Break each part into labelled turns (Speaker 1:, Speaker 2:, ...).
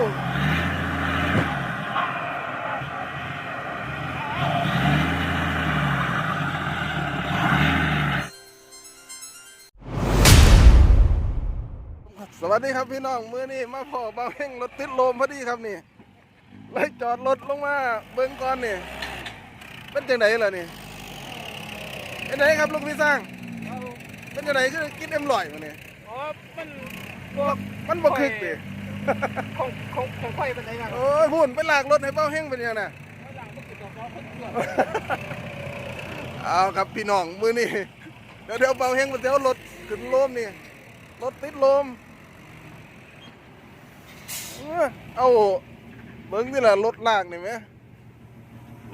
Speaker 1: สวัสดีครับพี่น้องมื้อนี้มาพ่อบ่าวเฮงรถติดลมพอดีครับนี่เลยจอดรถลงมาเบิ่งก่อนนี่เป็นจังไดล่ะนี่เป็นไงครับลูกพี่สร้างเป็นจังไดคือกินเอ็มลอยมาเนี่ย
Speaker 2: อ๋อมัน
Speaker 1: มันบ่คึกดิ
Speaker 2: ของของของไฟเป็นไงบ้าง
Speaker 1: โอ้ยพุ่นไปลากรถให้บ่าวเฮงเป็นยังน่ะ
Speaker 2: หลังเอา
Speaker 1: ครับพี่น้องมือนี้เดี๋ยวเดี๋ยวบ่าวเฮงมาเดี๋ยวรถขึ้นลมนี่รถติดลมเอาเบิ่งนี่แหละรถลากนี่ไหม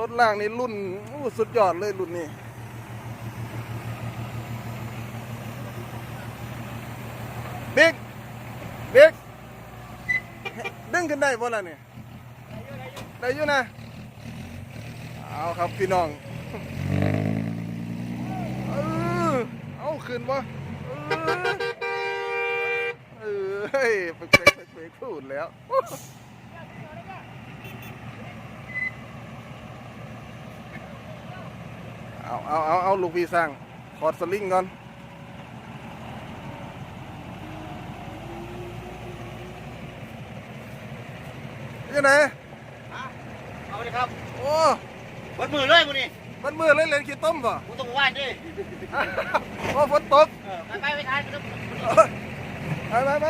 Speaker 1: รถลากนี่รุ่นอสุดยอดเลยรุ่นนี้บิ๊กบิ๊ก ขึ้นได้บ่ล่ะเนี่ยได้อยู่นะเอาครับพี่น้องเออเอาขึ้นบ่เออเฮ้ยเฟกเฟกเฟกเฟกพูดแล้วเอาเอาเอาเอาลูกพี่สร้างขอดสลิงก่อน ยังไง
Speaker 2: เอาเลยครับ
Speaker 1: โอ้
Speaker 2: วัดมือเลยมึงนี่
Speaker 1: มันมือเล่นเล่นขี้ต้มป่ะ
Speaker 2: มึงต้องว่านดิ
Speaker 1: โอ้ฝนตก
Speaker 2: เออไปไปไปทานไปแล้ว
Speaker 1: ไปไปไป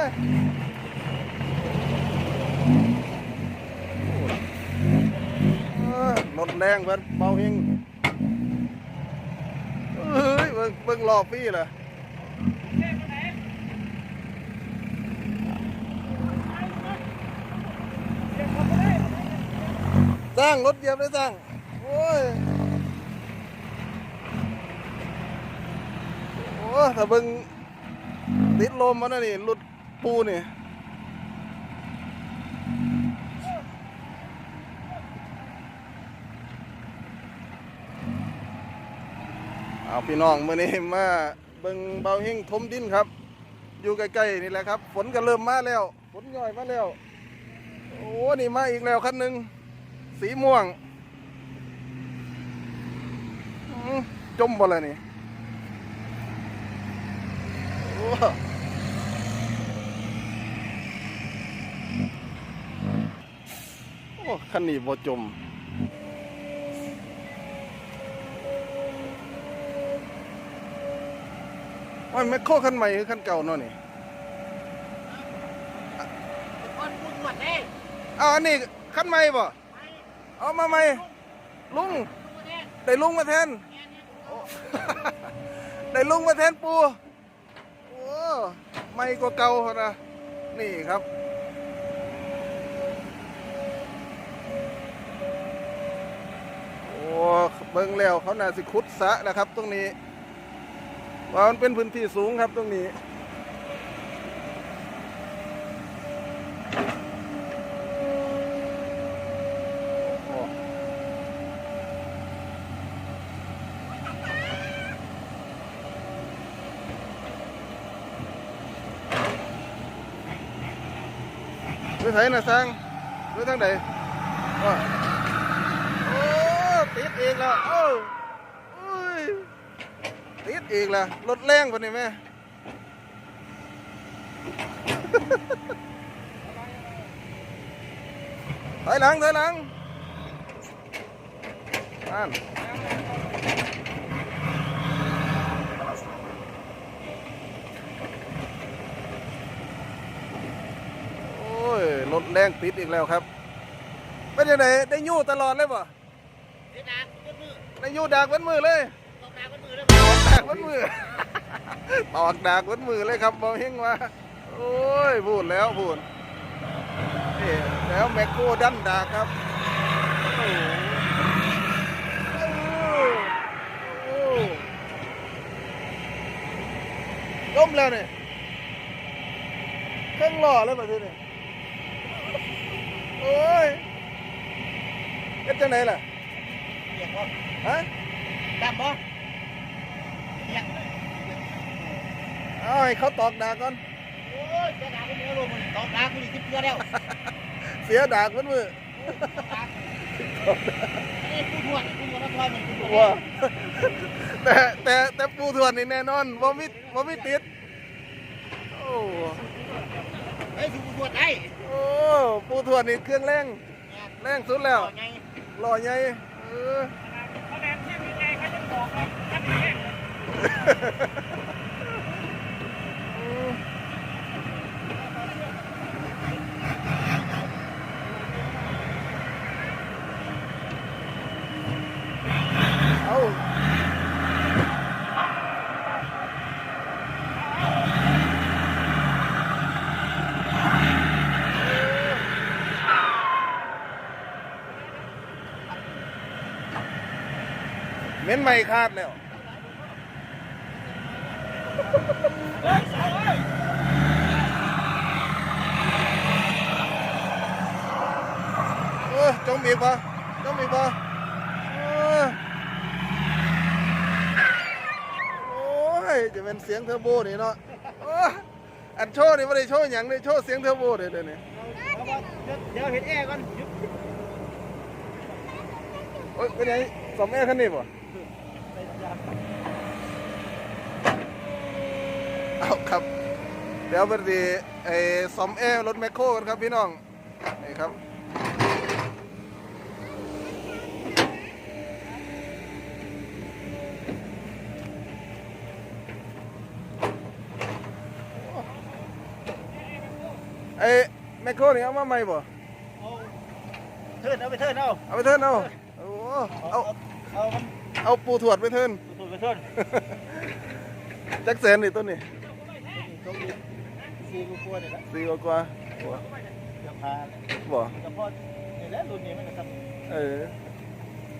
Speaker 1: เออรถแรงเพิ่นเบาเฮงเฮ้ยเบิ่งเบิ่งรอบพี่ล่ะ สร้างรถเหยียบเลยสร้าง โอ้ย โอ้ถ้าเบิ่งติดลมมันนะนี่รถปูนี่เอาพี่น้องเมื่อนี้มาเบิ่งเบาเฮงทมดินครับ อยู่ใกล้ๆนี่แหละครับ ฝนก็เริ่มมาแล้ว ฝนย่อยมาแล้ว โอ้นี่มาอีกแล้วคันหนึ่ง สีม่วง จมบ่เลยนี่โอ้โอ้คันนี้บ่จมว่าแมคโครคันใหม่หรือคันเก่าเนาะนี่
Speaker 2: คนมึงหมดเลย
Speaker 1: อาอันนี้คันใหม่บ่ เอามาใหม่ลุงได้ลุงมาแทนโอ้ได้ลุงมาแทนปูโอ้ไม่กว่าเก่าพอนะนี่ครับโอ้เบิ่งแล้วเขาน่าสิขุดสระนะครับ ตรงนี้ว่ามันเป็นพื้นที่สูงครับตรงนี้ ไปไสน่ะสังไปทางไหนว้าโอ้ติดอีกแล้วโอ้อุ้ยติดอีกแล้วรถแรงกว่านี้ไหม ถอยหลังถอยหลังนั่นโอ้ย รถแรงติดอีกแล้วครับเป็นยังไงได้ยู่ตลอดเลยป่ะ
Speaker 2: เดี๋ยวนะวัดมือ
Speaker 1: ได้ยู่ดากวันมือเลย
Speaker 2: ตบดาวัดมือเลย
Speaker 1: ตอกดากวันมือตอกดากวันมือเลยครับบอเฮงว่าโอ้ยพูดแล้วพูดนี่แล้วแมคโครดันดากครับโอ้โหโอ้โหล้มแล้วเนี่ยเครื่องล้อแล้วแบบนี้ อ้ยเป็นจังไหนล่ะ
Speaker 2: เรียกว่า
Speaker 1: ฮะ
Speaker 2: ดำบ่เรียก
Speaker 1: เอาให้เขาตอกดากก่อน
Speaker 2: โอ้ยจะด่าคนเดียวลงมึงตบดาคุณอีกสิบเดือนแล้ว
Speaker 1: เสียดากมันมือ
Speaker 2: นี่ผู้ทวดผู้ทวดนครมันผู้ทวด
Speaker 1: ว่าแต่แต่แต่ปูทวนนี่แน่นอนว่ามิว่ามิติดโอ้
Speaker 2: เฮ้ยผู้ทวดไอ้
Speaker 1: โอ้ปูทวนนี่เครื่องแรงแรงสุดแล้ว
Speaker 2: ไง
Speaker 1: หล่อใหญ่เออ
Speaker 2: เขาแดงเที่ยงยังไงเขาจะบอกครับจับแห้ง
Speaker 1: อืมเอา เม้นไม่ขาดแล้วเออจงมีปะจงมีปะโอ้ย จะเป็นเสียงเทอร์โบนี่เนาะอันโชว์นี่ไม่ได้โชว์อย่างนี่โชว์เสียงเทอร์โบเดี๋ยวเดี๋ยวนี้
Speaker 2: เดี๋ยวเห็นแอร์ก่อน
Speaker 1: โอ้ยเป็นไงสมแม่คันนี้ป่ะ เอาครับ เดี๋ยวไปดีไอ้สมแอร์รถแมคโครกันครับพี่น้องนี่ครับไอ้แมคโครนี่เอามาใหม่ป่ะ
Speaker 2: เทิร์นเอาไปเทิร์นเอา
Speaker 1: เอาไปเทิร์นเอาโอ้เอา
Speaker 2: เอามัน
Speaker 1: เอาปูถวดไปเทิร์น
Speaker 2: ถูกไปเทิร์น
Speaker 1: แจ็คเซนนี่ต้นนี่
Speaker 2: ตรงนี้ซีกูกลัวเนี่ยละ
Speaker 1: สี่กว่ากว่าบ่
Speaker 2: เดี๋ยวพา
Speaker 1: บ่
Speaker 2: กับพ่อเนี่ยแหละรุ่นนี้มันนะครับ
Speaker 1: เออ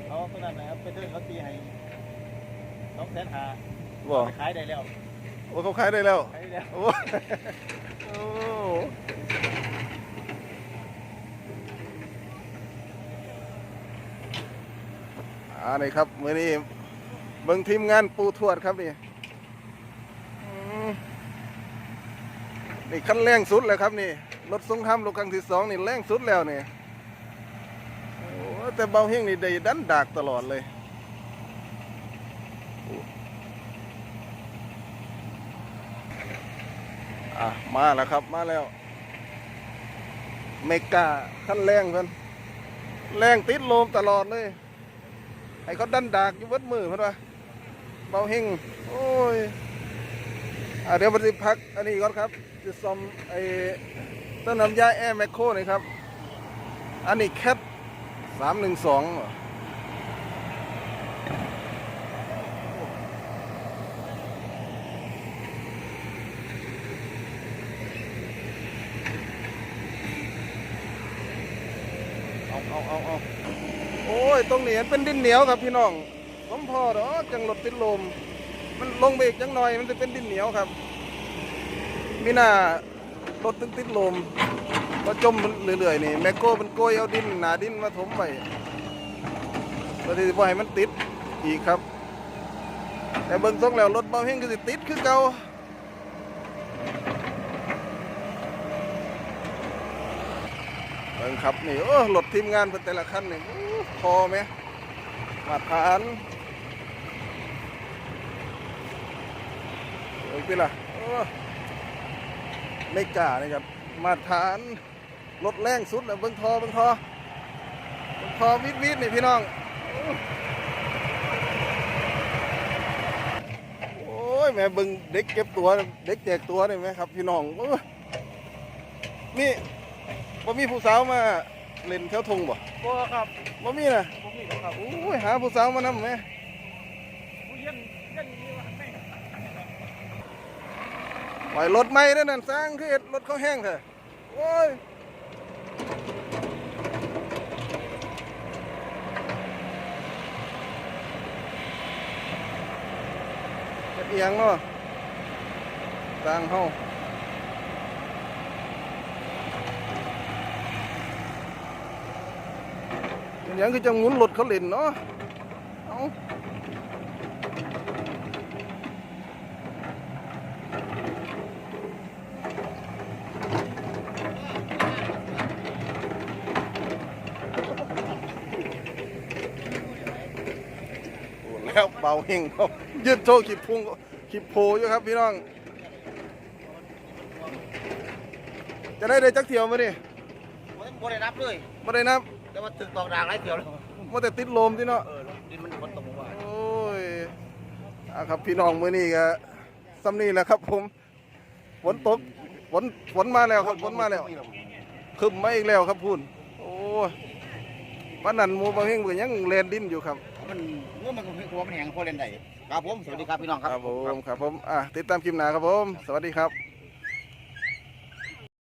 Speaker 2: เขาคนนั้นนะครับไปเทิร์นเขาตีให้สองแสนหา
Speaker 1: บ่
Speaker 2: ขายได้แล้ว
Speaker 1: โอ้เขาขายได้แล้ว
Speaker 2: ขายได้แล้ว
Speaker 1: โอ้โอ้ อ่านี่ครับมือนี้เบิ่งทีมงานปูทวดครับนี่นี่ขั้นแรงสุดแล้วครับนี่รถสงครามโลกครั้งที่สองนี่แรงสุดแล้วนี่โอ้แต่เบาเฮงนี่ได้ดันดากตลอดเลยอะมาแล้วครับมาแล้ว เมกาขั้นแรงเพิ่นแรงติดลมตลอดเลย ให้เขาดันดากอยู่วัดมือเพิ่นว่าเบาเฮงโอ้ยอะเดี๋ยวปฏิพักอันนี้ก่อนครับจะซ่อมไอ้ต้นน้ำยาแอร์แมคโครนี่ครับ อันนี้แคปสามหนึ่งสองเอาเอาเอาเอา โอ้ย ตรงนี้เป็นดินเหนียวครับพี่น้องผมพอดอกจังรถติดลม มันลงเบรกจังหน่อย มันจะเป็นดินเหนียวครับมีหน้ารถตึงติดลมก็จมเรื่อยๆนี่แมคโครมันโกยเอาดินหนาดินมาถมไปเพื่อที่จะบ่ให้มันติดอีกครับ แต่เบิ่งทรงแล้วรถเบาเฮงก็สิติดคือเก่า บิ่งครับนี่โอ้รถทีมงานเป็นแต่ละคันนี่พอไหมมาตรฐานเบิ่งพี่ล่ะไม่กล้านี่ครับมาตรฐานรถแรงสุดแล้วเบิ่งทอเบิ่งทอเบิ่งทอวิดวิดนี่พี่น้องโอ้ยแม่เบิ่งเด็กเก็บตัวเด็กแจกตัวนี่ไหมครับ พี่น้องนี่ บ่มีผู้สาวมาเล่นแถวทงบ่
Speaker 2: บัวครับ
Speaker 1: บ่มีนะ
Speaker 2: ผมมีครับ
Speaker 1: โอ้ยหาผู้สาวมานำแหม
Speaker 2: ผู้เยี่ยมเยี่ยมนี่ว่าไม่
Speaker 1: ปล่อยรถใหม่เด้อนั่นสร้างคือเฮ็ดรถเขาแห้งเถอะโอ้ยเฮ็ดอีหยังเนาะสร้างเฮา อย่างก็จะหมุนรดเขาเล่นเนาะเอาแล้วเบาเฮงเขายืดโชว์ขีดพุงขีดโพอยู่ครับพี่น้อง จะได้ได้จักเที่ยวมาดิ
Speaker 2: ไม่ได้นับเลย
Speaker 1: ไม่ได้นับ
Speaker 2: แต่ว่าตึกตอกด่างหลายเที่ยวแล้ว
Speaker 1: มาแต่ติดลมที่เนาะ
Speaker 2: เออดินมันมันตกลงมา
Speaker 1: โอ้ยอะครับพี่น้องมื้อนี้ก็ซ้ำนี่แหละครับ ผมฝนตกฝนฝนมาแล้วครับฝนมาแล้วคึมมาอีกแล้วครับพูนโอ้ยวันนั้นหมูบางเฮงเบื่ยังแลนดินอยู่ครับ
Speaker 2: มันเมื่อมันหัวมันแห้งพอเล่นได้ครับผมสวัสดีครับพี่น้องค
Speaker 1: ครับรับผมครับผมอะติดตามคลิปหน้าครับผม สวัสดีครับ